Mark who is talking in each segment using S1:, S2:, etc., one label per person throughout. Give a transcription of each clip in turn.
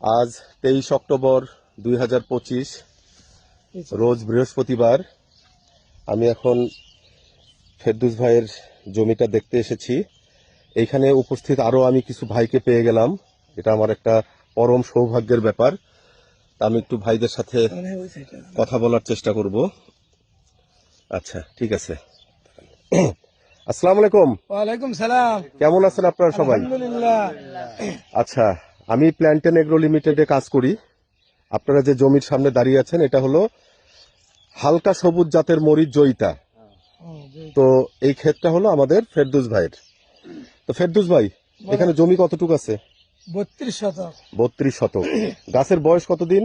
S1: আজ তেইশ অক্টোবর দুই হাজার পঁচিশ রোজ বৃহস্পতিবার আমি এখন ফেরদুস ভাইয়ের জমিটা দেখতে এসেছি। এইখানে উপস্থিত আরও আমি কিছু ভাইকে পেয়ে গেলাম। এটা আমার একটা পরম সৌভাগ্যের ব্যাপার। তা আমি একটু ভাইদের সাথে কথা বলার চেষ্টা করব। আচ্ছা ঠিক আছে। আসসালামু আলাইকুম।
S2: ওয়ালাইকুম সালাম।
S1: কেমন আছেন আপনারা সবাই?
S2: আলহামদুলিল্লাহ।
S1: আচ্ছা আমি প্ল্যান্টেন এগ্রো লিমিটেডে কাজ করি। আপনারা যে জমির সামনে দাঁড়িয়ে আছেন এটা হলো হালকা সবুজ জাতের মরিচ জয়িতা। তো এই ক্ষেতটা হলো আমাদের ফেরদুস ভাইয়ের। তো ফেরদুস ভাই এখানে জমি কতটুকু আছে?
S2: বত্রিশ শতক।
S1: বত্রিশ শতক। গাছের বয়স কতদিন?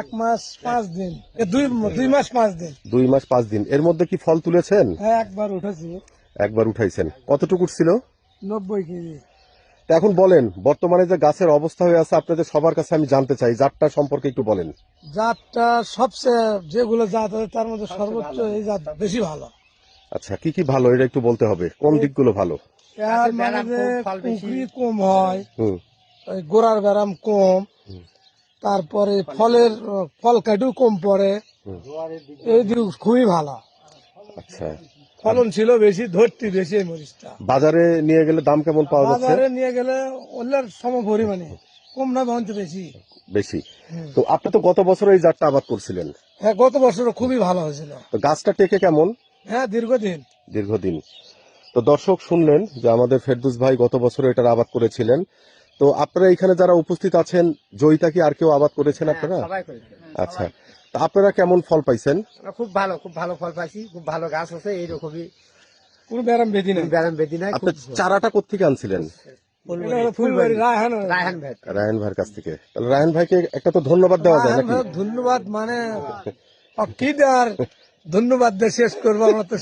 S2: এক মাস পাঁচ দিন। দুই দুই মাস পাঁচ দিন।
S1: দুই মাস পাঁচ দিন। এর মধ্যে কি ফল তুলেছেন?
S2: হ্যাঁ একবার উঠেছি।
S1: একবার উঠাইছেন। কতটুকু ছিল
S2: নব্বই কেজি।
S1: তা এখন বলেন বর্তমানে যে গাছের অবস্থা হয়ে আছে আপনাদের সবার কাছে আমি জানতে চাই জাতটা সম্পর্কে একটু বলেন।
S2: জাতটা সবচেয়ে যেগুলো জাত আছে তার মধ্যে সর্বোচ্চ এই জাত বেশি ভালো।
S1: আচ্ছা কি কি ভালো এটা একটু বলতে হবে কোন দিকগুলো ভালো?
S2: এর মানে যে কম হয়
S1: হুম।
S2: ওই গোড়ার ব্যারাম কম তারপরে ফলের ফল কাটিও কম পড়ে এই দিক খুবই ভালো।
S1: আচ্ছা।
S2: ফলন ছিল বেশি ধরতি বেশি এই মরিচটা।
S1: বাজারে নিয়ে গেলে দাম কেমন পাওয়া যাচ্ছে?
S2: বাজারে নিয়ে গেলে ওদের সম পরিমাণে কম না বরঞ্চ বেশি।
S1: বেশি। তো আপনি তো গত বছর এই জাতটা আবাদ করছিলেন।
S2: হ্যাঁ গত বছর খুবই ভালো হয়েছিল।
S1: তো গাছটা টেকে কেমন?
S2: হ্যাঁ দীর্ঘদিন।
S1: দীর্ঘদিন। তো দর্শক শুনলেন যে আমাদের ফেরদুস ভাই গত বছর এটার আবাদ করেছিলেন। তো আপনারা এখানে যারা উপস্থিত আছেন জয়িতা কি আর কেউ আবাদ করেছেন আপনারা? আচ্ছা। তা আপনারা কেমন ফল পাইছেন?
S3: খুব ভালো খুব ভালো ফল পাইছি খুব ভালো গাছ আছে এইরকমই।
S2: কোনো ব্যারাম বেদি নাই।
S3: ব্যারাম বেদি নাই
S1: আপনি চারাটা কোথেকে আনছিলেন?
S2: রায়হান
S1: রায়ন ভাইয়ের কাছ থেকে। তাহলে রায়ন ভাইকে একটা তো ধন্যবাদ দেওয়া যায় নাকি?
S2: ধন্যবাদ মানে কি দেওয়ার? ধন্যবাদ দিয়ে শেষ করব আমরা তো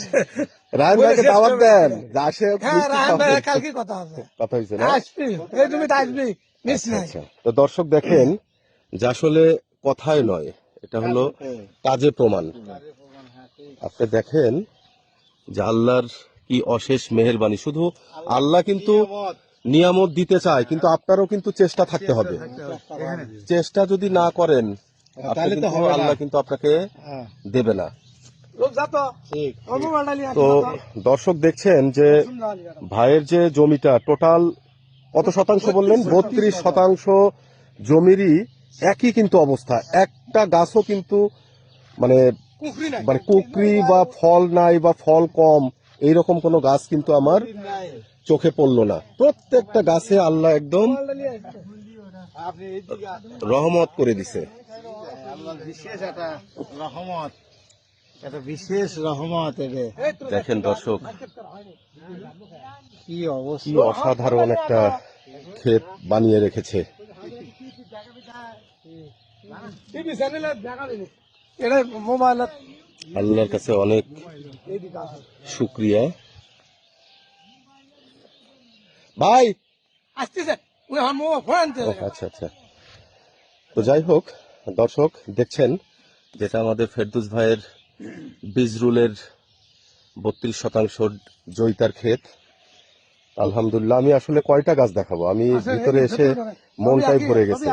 S1: রায়ন ভাইকে দাওয়াত দেন। আসে
S2: হ্যাঁ
S1: মিষ্টি
S2: ভাই কালকে কথা হবে।
S1: কথা হয়েছে না?
S2: আসবি। এই তুমি তো আসবি মিস নাই।
S1: আচ্ছা। তো দর্শক দেখেন যে আসলে কথাই নয় এটা হলো কাজে প্রমাণ। আপনি দেখেন যে আল্লাহর কি অশেষ মেহেরবানি। শুধু আল্লাহ কিন্তু নিয়ামত দিতে চায় কিন্তু আপনারও কিন্তু চেষ্টা থাকতে হবে। চেষ্টা যদি না করেন কিন্তু আল্লাহ কিন্তু আপনাকে দেবে না। তো। দর্শক দেখছেন যে ভাইয়ের যে জমিটা টোটাল কত শতাংশ বললেন? বত্রিশ শতাংশ জমিরই একই কিন্তু অবস্থা। একটা গাছও কিন্তু মানে মানে কুকরি বা ফল নাই বা ফল কম এইরকম কোনো গাছ কিন্তু আমার চোখে পড়ল না। প্রত্যেকটা গাছে আল্লাহ একদম রহমত করে দিছে।
S3: বিশেষ একটা রহমত। বিশেষ রহমত
S1: দেখেন দর্শক
S3: কি অবস্থা।
S1: অসাধারণ একটা ক্ষেত বানিয়ে রেখেছে।
S2: টিভি চ্যানেলে দেখা দিনি এটা মোবাইল
S1: আল্লাহর কাছে অনেক শুক্রিয়া। ভাই! আচ্ছা আচ্ছা। তো যাই হোক দর্শক দেখছেন যেটা আমাদের ফেরদুস ভাইয়ের বিজরুলের বত্রিশ শতাংশ জয়িতার ক্ষেত। আলহামদুলিল্লাহ আমি আসলে কয়টা গাছ দেখাবো? আমি ভিতরে এসে মনটাই ভরে গেছে।